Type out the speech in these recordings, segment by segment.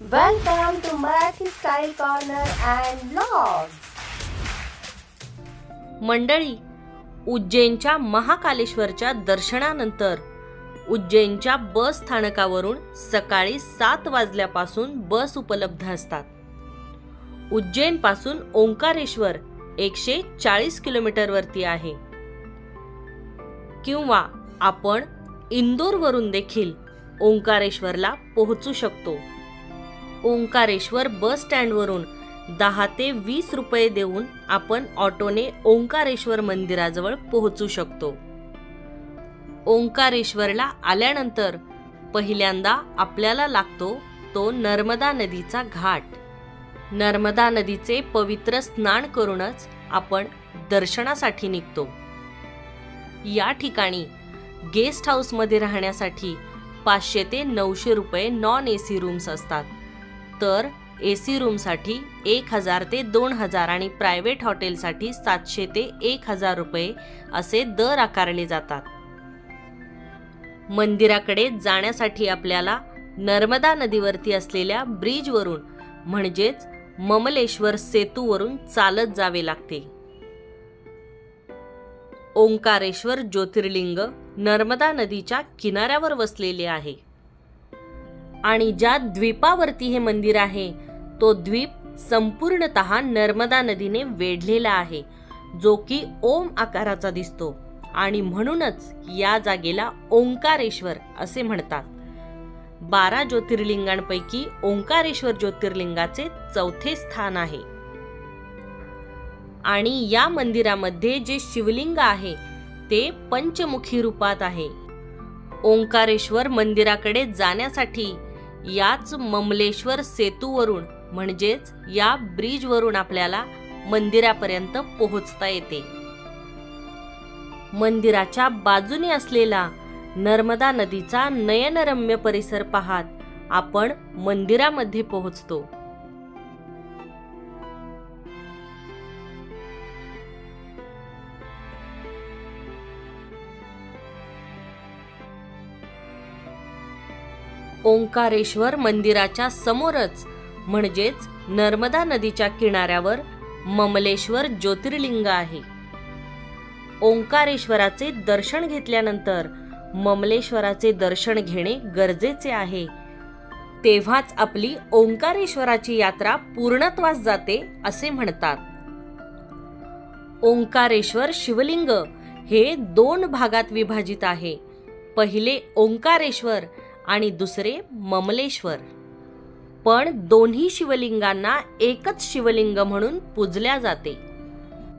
Welcome to Marathi Style Corner and Vlogs. मंडळी उज्जैनच्या महाकालेश्वरच्या दर्शनानंतर उज्जैनच्या बस स्थानकावरून सकाळी सात वाजल्यापासून बस उपलब्ध असतात. उज्जैनपासून ओंकारेश्वर एकशे चाळीस किलोमीटरवरती आहे. किंवा आपण इंदोरवरून देखील ओंकारेश्वरला पोहोचू शकतो. ओंकारेश्वर बस स्टँडवरून दहा ते वीस रुपये देऊन आपण ऑटोने ओंकारेश्वर मंदिराजवळ पोहोचू शकतो. ओंकारेश्वरला आल्यानंतर पहिल्यांदा आपल्याला लागतो तो नर्मदा नदीचा घाट. नर्मदा नदीचे पवित्र स्नान करूनच आपण दर्शनासाठी निघतो. या ठिकाणी गेस्ट हाऊसमध्ये राहण्यासाठी पाचशे ते नऊशे रुपये नॉन ए सी रूम्स असतात. तर ए सी रूमसाठी एक हजार ते दोन हजार आणि प्रायव्हेट हॉटेलसाठी सातशे ते एक हजार रुपये असे दर आकारले जातात. मंदिराकडे जाण्यासाठी आपल्याला नर्मदा नदीवरती असलेल्या ब्रिजवरून म्हणजेच ममलेश्वर सेतूवरून चालत जावे लागते. ओंकारेश्वर ज्योतिर्लिंग नर्मदा नदीच्या किनाऱ्यावर वसलेले आहे. आणि ज्या द्वीपावरती हे मंदिर आहे तो द्वीप संपूर्णत नर्मदा नदीने वेढलेला आहे जो की ओम आकाराचा दिसतो आणि म्हणूनच या जागेला ओंकारेश्वर असे म्हणतात. बारा ज्योतिर्लिंगांपैकी ओंकारेश्वर ज्योतिर्लिंगाचे चौथे स्थान आहे. आणि या मंदिरामध्ये जे शिवलिंग आहे ते पंचमुखी रूपात आहे. ओंकारेश्वर मंदिराकडे जाण्यासाठी याच ममलेश्वर सेतूवरून म्हणजेच या ब्रिजवरून आपल्याला मंदिरापर्यंत पोहोचता येते. मंदिराच्या बाजूने असलेला नर्मदा नदीचा नयनरम्य परिसर पाहत आपण मंदिरामध्ये पोहोचतो. ओंकारेश्वर मंदिराच्या समोरच म्हणजेच नर्मदा नदीच्या किनाऱ्यावर ममलेश्वर ज्योतिर्लिंग आहे. ओंकारेश्वराचे दर्शन घेतल्यानंतर ममलेश्वराचे दर्शन घेणे गरजेचे आहे. तेव्हाच आपली ओंकारेश्वराची यात्रा पूर्णत्वास जाते असे म्हणतात. ओंकारेश्वर शिवलिंग हे दोन भागात विभाजित आहे. पहिले ओंकारेश्वर आणि दुसरे ममलेश्वर. पण दोन्ही शिवलिंगांना एकच शिवलिंग म्हणून पूजल्या जाते.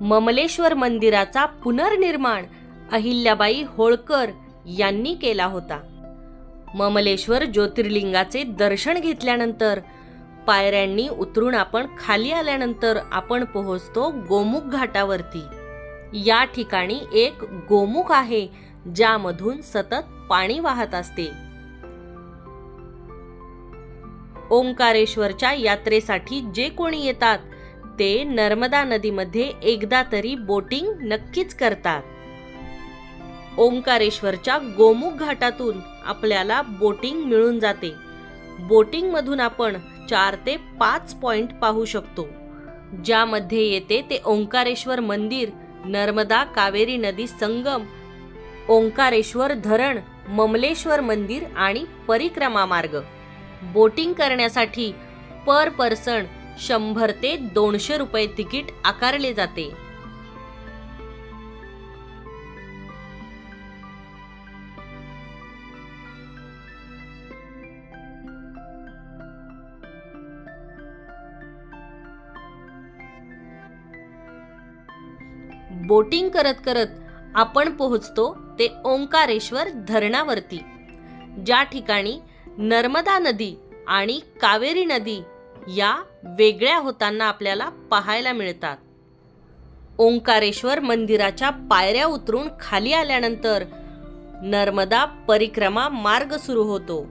ममलेश्वर मंदिराचा पुनर्निर्माण अहिल्याबाई होळकर यांनी केला होता. ममलेश्वर ज्योतिर्लिंगाचे दर्शन घेतल्यानंतर पायऱ्यांनी उतरून आपण खाली आल्यानंतर आपण पोहोचतो गोमुख घाटावरती. या ठिकाणी एक गोमुख आहे ज्यामधून सतत पाणी वाहत असते. ओंकारेश्वरच्या यात्रेसाठी जे कोणी येतात ते नर्मदा नदीमध्ये एकदा तरी बोटिंग नक्कीच करतात. ओंकारेश्वरच्या गोमुख घाटातून आपल्याला बोटिंग मिळून जाते. बोटिंग मधून आपण चार ते पाच पॉइंट पाहू शकतो. ज्यामध्ये येते ते ओंकारेश्वर मंदिर नर्मदा कावेरी नदी संगम ओंकारेश्वर धरण ममलेश्वर मंदिर आणि परिक्रमा मार्ग. बोटिंग करण्यासाठी पर पर्सन शंभर ते दोनशे रुपये तिकीट आकारले जाते. बोटिंग करत करत आपण पोहोचतो ते ओंकारेश्वर धरणावरती. ज्या ठिकाणी नर्मदा नदी आणि कावेरी नदी या वेगळ्या होताना आपल्याला पाहायला मिळतात. ओंकारेश्वर मंदिराच्या पायऱ्या उतरून खाली आल्यानंतर नर्मदा परिक्रमा मार्ग सुरू होतो.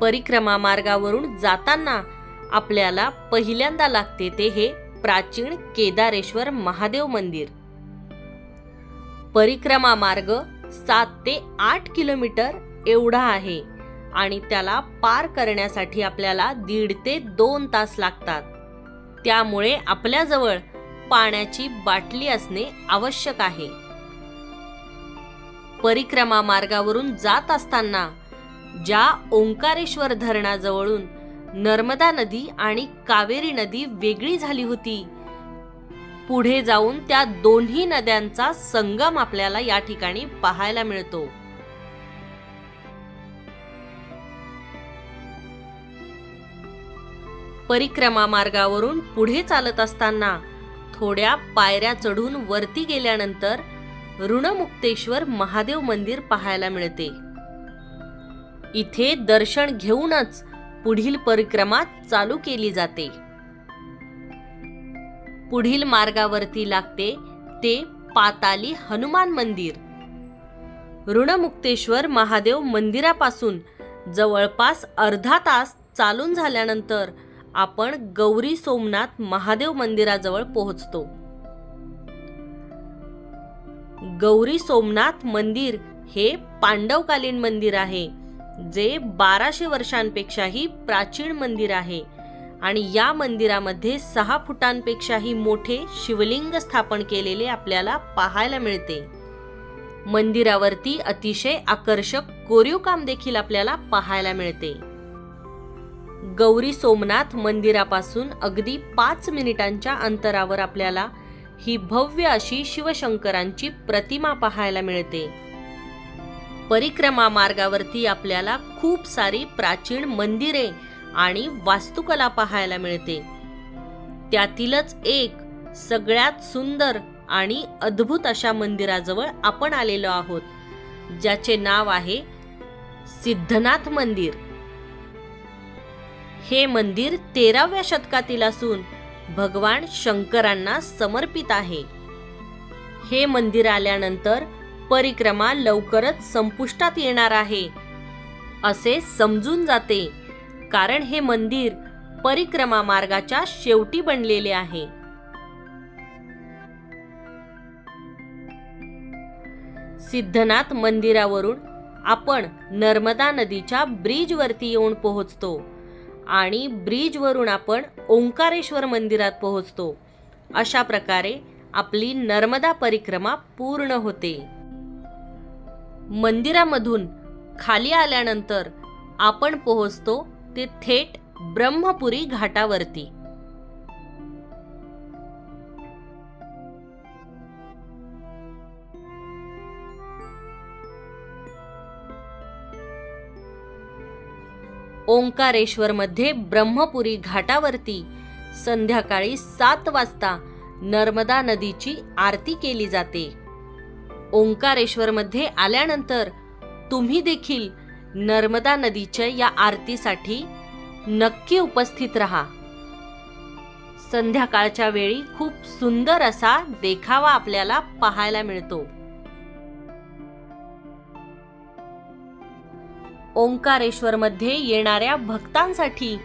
परिक्रमा मार्गावरून जाताना आपल्याला पहिल्यांदा लागते ते हे प्राचीन केदारेश्वर महादेव मंदिर. परिक्रमा मार्ग सात ते आठ किलोमीटर एवढा आहे आणि त्याला पार करण्यासाठी आपल्याला दीड ते दोन तास लागतात. त्यामुळे आपल्याजवळ पाण्याची बाटली असणे आवश्यक आहे. परिक्रमा मार्गावरून जात असताना ज्या ओंकारेश्वर धरणाजवळून नर्मदा नदी आणि कावेरी नदी वेगळी झाली होती. पुढे जाऊन त्या दोन्ही नद्यांचा संगम आपल्याला या ठिकाणी पाहायला मिळतो. परिक्रमा मार्गावरून पुढे चालत असताना थोड्या पायऱ्या चढून वरती गेल्यानंतर ऋणमुक्तेश्वर महादेव मंदिर पाहायला मिळते. इथे दर्शन घेऊनच पुढील परिक्रमा चालू केली जाते. पुढील मार्गावरती लागते ते पाताली हनुमान मंदिर. ऋणमुक्तेश्वर महादेव मंदिरापासून जवळपास अर्धा तास चालून झाल्यानंतर आपण गौरी सोमनाथ महादेव मंदिराजवळ पोहोचतो. गौरी सोमनाथ मंदिर हे पांडवकालीन मंदिर आहे. जे बाराशे वर्षांपेक्षाही प्राचीन मंदिर आहे. आणि या मंदिरामध्ये सहा फुटांपेक्षाही मोठे शिवलिंग स्थापन केलेले आपल्याला पाहायला मिळते. मंदिरावरती अतिशय आकर्षक कोरीव काम देखील आपल्याला पाहायला मिळते. गौरी सोमनाथ मंदिरापासून अगदी पाच मिनिटांच्या अंतरावर आपल्याला ही भव्य अशी शिवशंकरांची प्रतिमा पाहायला मिळते. परिक्रमा मार्गावरती आपल्याला खूप सारी प्राचीन मंदिरे आणि वास्तुकला पाहायला मिळते. त्यातीलच एक सगळ्यात सुंदर आणि अद्भुत अशा मंदिराजवळ आपण आलेलो आहोत ज्याचे नाव आहे सिद्धनाथ मंदिर. हे मंदिर तेराव्या शतकातील असून भगवान शंकरांना समर्पित आहे. हे मंदिर आल्यानंतर परिक्रमा लवकरच संपुष्टात येणार आहे. असे समजून जाते. कारण हे मंदिर परिक्रमा मार्गाच्या शेवटी बनलेले आहे. सिद्धनाथ मंदिरावरून आपण नर्मदा नदीच्या ब्रिजवरती येऊन पोहोचतो आणि ब्रिजवरून आपण ओंकारेश्वर मंदिरात पोहोचतो. अशा प्रकारे आपली नर्मदा परिक्रमा पूर्ण होते. मंदिरामधून खाली आल्यानंतर आपण पोहोचतो ते थेट ब्रह्मपुरी घाटावरती. ओंकारेश्वरमध्ये ब्रह्मपुरी घाटावरती संध्याकाळी सात वाजता नर्मदा नदीची आरती केली जाते. ओंकारेश्वरमध्ये आल्यानंतर तुम्ही देखील नर्मदा नदीच्या या आरतीसाठी नक्की उपस्थित राहा. संध्याकाळच्या वेळी खूप सुंदर असा देखावा आपल्याला पाहायला मिळतो. ओंकारेश्वरमध्ये येणाऱ्या भक्तांसाठी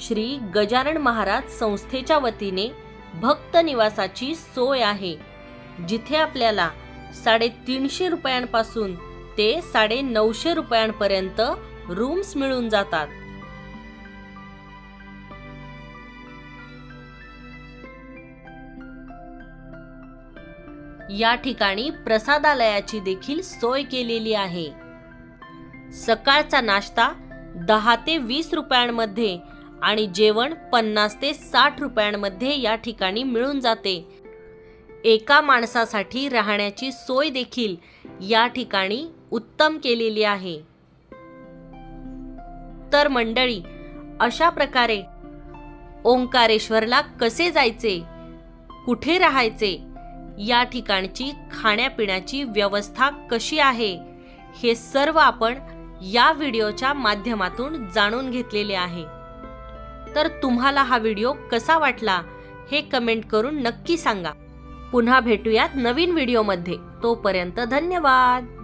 श्री गजानन महाराज संस्थेच्या वतीने भक्त निवासाची सोय आहे जिथे आपल्याला साडेतीनशे रुपयांपासून ते साडे नऊशे रुपयांपर्यंत रूम्स मिळून जातात. या ठिकाणी प्रसादालयाची देखील सोय केलेली आहे. सकाळचा नाश्ता दहा ते वीस रुपयांमध्ये आणि जेवण पन्नास ते साठ रुपयांमध्ये या ठिकाणी मिळून जाते. एका माणसासाठी राहण्याची सोय देखील या ठिकाणी उत्तम केलेली आहे. तर मंडळी अशा प्रकारे ओंकारेश्वरला कसे जायचे कुठे राहायचे या ठिकाणची खाण्यापिण्याची व्यवस्था कशी आहे हे सर्व आपण या व्हिडिओच्या माध्यमातून जाणून घेतलेले आहे. तर तुम्हाला हा व्हिडिओ कसा वाटला हे कमेंट करून नक्की सांगा. पुन्हा भेटूयात नवीन व्हिडिओमध्ये. तोपर्यंत धन्यवाद!